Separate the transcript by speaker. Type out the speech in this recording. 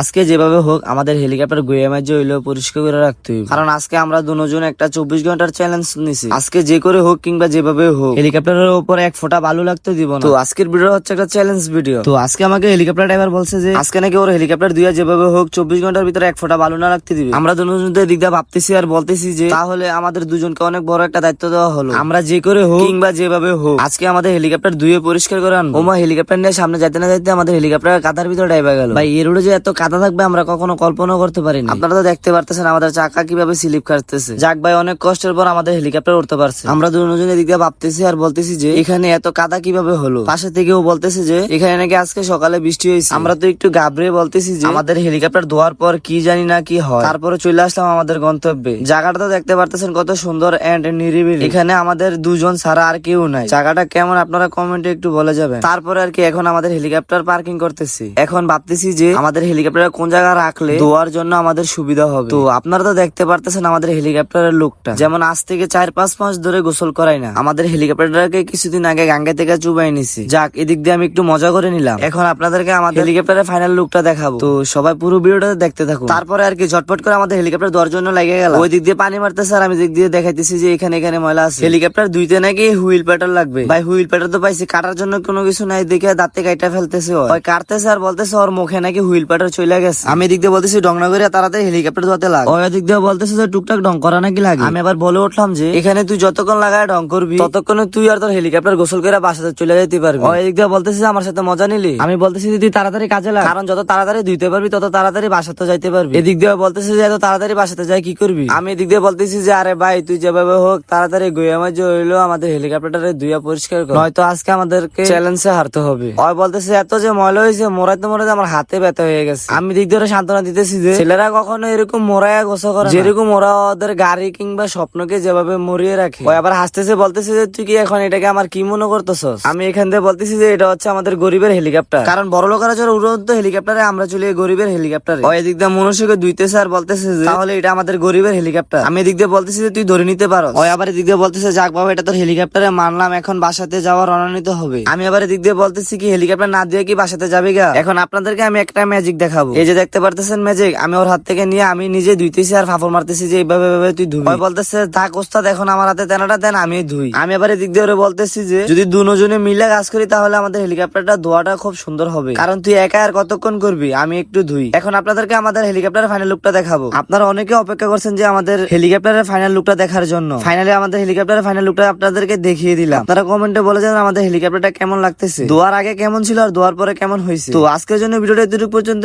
Speaker 1: আজকে যেভাবে হোক আমাদের হেলিকপ্টার গুয়ে মাঝে হইলেও পরিষ্কার করে রাখতে কারণ আজকে আমরা দুজন একটা চব্বিশ ঘণ্টার চ্যালেঞ্জ নিছি। আজকে যে করে হোক কিংবা যেভাবে হোক, হেলিকপ্টারের উপর এক ফোঁটা বালু লাগতে দিব তো আজকের ভিডিও হচ্ছে একটা চ্যালেঞ্জ ভিডিও তো আজকে আমাকে হেলিকপ্টার ড্রাইভার বলছে যে, আজকে নাকি ওর হেলিকপ্টার দুইয়া যেভাবে হোক চব্বিশ ঘণ্টার ভিতরে এক ফোঁটা বালু না রাখতে দিবে। আমরা দুজন দিক দিয়ে ভাবতেছি আর বলতেছি যে, তাহলে আমাদের দুজনকে অনেক বড় একটা দায়িত্ব দেওয়া হলো। আমরা যে করে হোক কিংবা যেভাবে হোক, আজকে আমাদের হেলিকপ্টার ধুয়ে পরিষ্কার করে আনব। ওমা হেলিকপ্টার নিয়ে সামনে যাইতে না যাইতে আমাদের হেলিকপ্টার কাদার ভিতরে ডাইবা গেল। ভাই এর যে এত কাদা থাকবে আমরা কখনো কল্পনা করতে পারিনি। আপনারা তো দেখতে পারতেছেন আমাদের চাকা কীভাবে স্লিপ কাটতেছে। যাক ভাই অনেক কষ্টের পর আমাদের হেলিকপ্টার উঠতে পারছে। আমরা দুজন এদিক দিয়ে ভাবতেছি আর বলতেছি যে এখানে এত কাদা কীভাবে হলো? পাশে থেকেও বলতেছে যে এখানে নাকি আজকে সকালে বৃষ্টি হয়েছে। আমরা তো একটু গাবড়ে বলতেছি যে আমাদের হেলিকপ্টার ধোয়ার পর কি জানি না কি হয়। তারপরে চলে আসলাম আমাদের গন্তব্যে। জায়গাটা তো দেখতে পারতেছেন কত সুন্দর এন্ড নিরিবিলি। এখানে আমাদের দুজন ছাড়া আর কেউ নাই। জায়গাটা কেমন আপনারা কমেন্টে একটু বলে যাবেন। তারপরে আর কি এখন আমাদের হেলিকপ্টার পার্কিং করতেছি। এখন ভাবতেছি যে আমাদের হেলিকপ্টার কোন জায়গায় রাখলে ধোয়ার জন্য আমাদের সুবিধা হবে। তো আপনারা তো দেখতে পারতেছেন আমাদের হেলিকপ্টারের লুকটা। যেমন আজ থেকে চার পাঁচ মাস ধরে গোসল করাই না। আমাদের হেলিকপ্টারটাকে কিছুদিন আগে গাঙ্গা থেকে চুবাই নিছি। যাক এদিক দিয়ে আমি একটু মজা করে নিলাম। এখন আপনাদেরকে আমাদের হেলিকপ্টারের ফাইনাল লুকটা দেখাবো। তো সবাই পুরো ভিডিওটা দেখতে থাকুন। তারপরে আর কি ঝটপট করে আমাদের হেলিকপ্টার দেওয়ার জন্য লেগে গেল ওই দিক দিয়ে পানি মারতেছে আর আমি দিক দিয়ে দেখাইতেছি যে এখানে এখানে ময়লা আছে। হেলিকপ্টার দুইতে নাকি হুইল প্যাটার লাগবে। ভাই হুইল প্যাটার তো পাইছি। কাটার জন্য কোনো কিছু নাই। দেখে দাঁতে কাইটা ফেলতেছে ওই। কাটতেছে আর বলতেছে ওর মুখে নাকি হুইল প্যাটার চলে গেছে। আমি দিক দিয়ে বলতেছি ডং না করে তাড়াতাড়ি হেলিকপ্টার ধোয়াতে লাগ। ওই দিক দিয়ে বলতেছে যে টুকটাক ডং করা নাকি লাগে? আমি আবার বলে উঠলাম যে এখানে তুই যতক্ষণ লাগায় ডং করবি ততক্ষণে তুই আর তোর হেলিকপ্টার গোসল করে বাসাতে চলে যেতে পারবি। ওই দিক দিয়ে বলতেছে যে আমার সাথে মজা নিলি? আমি বলতেছি যে তুই তাড়াতাড়ি কাজে লাগ। কারণ যত তাড়াতাড়ি ধুইতে পারবি তত তাড়াতাড়ি বাসাতে যাইতে পারবি। এদিক দিয়ে বলতেছে যে এত তাড়াতাড়ি বাসাতে যাই কি করবি? আমি এদিক দিয়ে বলতেছি যে আরে ভাই তুই যেভাবে হোক তাড়াতাড়ি গুয়া মাঝে হইল আমাদের হেলিকপ্টারে ধুইয়া পরিষ্কার কর। নয়তো আজকে আমাদেরকে চ্যালেঞ্জে হারতে হবে। ওই বলতেছে এত যে ময়লা হয়েছে মোরাইতে মোরাইতে আমার হাতে ব্যথা হয়ে গেছে। আমি দিক দিয়ে ওরা সান্ত্বনা দিতেছি যে ছেলেরা কখনো এরকম মোরায়া গোসা করে যেরকম ওরা ওদের গাড়ি কিংবা স্বপ্নকে যেভাবে মরিয়ে রাখে। ওই আবার হাসতেছে বলতেছে যে তুই কি এখন এটাকে আমার কি মনে করতেছস? আমি এখান থেকে বলতেছি যে এটা হচ্ছে আমাদের গরিবের হেলিকপ্টার। কারণ বড় লোকেরা যারা উড়ন্ত হেলিকপ্টারে আমরা চলি গরিবের হেলিকপ্টারে। ওই দিক দিয়ে মনুষ্যকে দুইতেছে আর বলতেছে যে তাহলে এটা আমাদের গরিবের হেলিকপ্টার। আমি এদিক দিয়ে বলতেছি যে তুই ধরে নিতে পারো ওই আবার এদিক দিয়ে বলতেছে যাক বাবা এটা তোর হেলিকপ্টারে মানলাম এখন বাসাতে যাওয়া রওনা নিতে হবে। আমি আবার এদিক দিয়ে বলতেছি কি হেলিকপ্টার না দিয়ে কি বাসাতে যাবে গা? এখন আপনাদেরকে আমি একটা ম্যাজিক দেখাবো। এই যে দেখতে পারতেছেন ম্যাজিক আমি ওর হাত থেকে নিয়ে আমি নিজে ধুইতেছি আর ফাফর মারতেছি যে এইভাবে এইভাবে তুই ধুবি। বলতেছে থাক ওস্তাদ এখন আমার হাতে তেনাটা দেন আমি ধুই। আমি আবার এদিক দিয়ে ওরে বলতেছি যে যদি দুজনে মিলে কাজ করি তাহলে আমাদের হেলিকপ্টারটা ধোয়াটা খুব সুন্দর হবে। কারণ তুই একা আর কতক্ষণ করবি? আমি একটু ধুই। এখন আপনাদেরকে আমাদের হেলিকপ্টারের ফাইনাল লুকটা দেখাবো। আপনারা অনেকে অপেক্ষা করছেন যে আমাদের হেলিকপ্টারের ফাইনাল লুকটা দেখার জন্য। ফাইনালি আমাদের হেলিকপ্টারের ফাইনাল লুকটা আপনাদেরকে দেখিয়ে দিলাম। আপনারা কমেন্টে বলে যান আমাদের হেলিকপ্টারটা কেমন লাগতেছে। দোয়ার আগে কেমন ছিল আর দোয়ার পরে কেমন হয়েছে। তো আজকের জন্য ভিডিওটা এতটুকু পর্যন্ত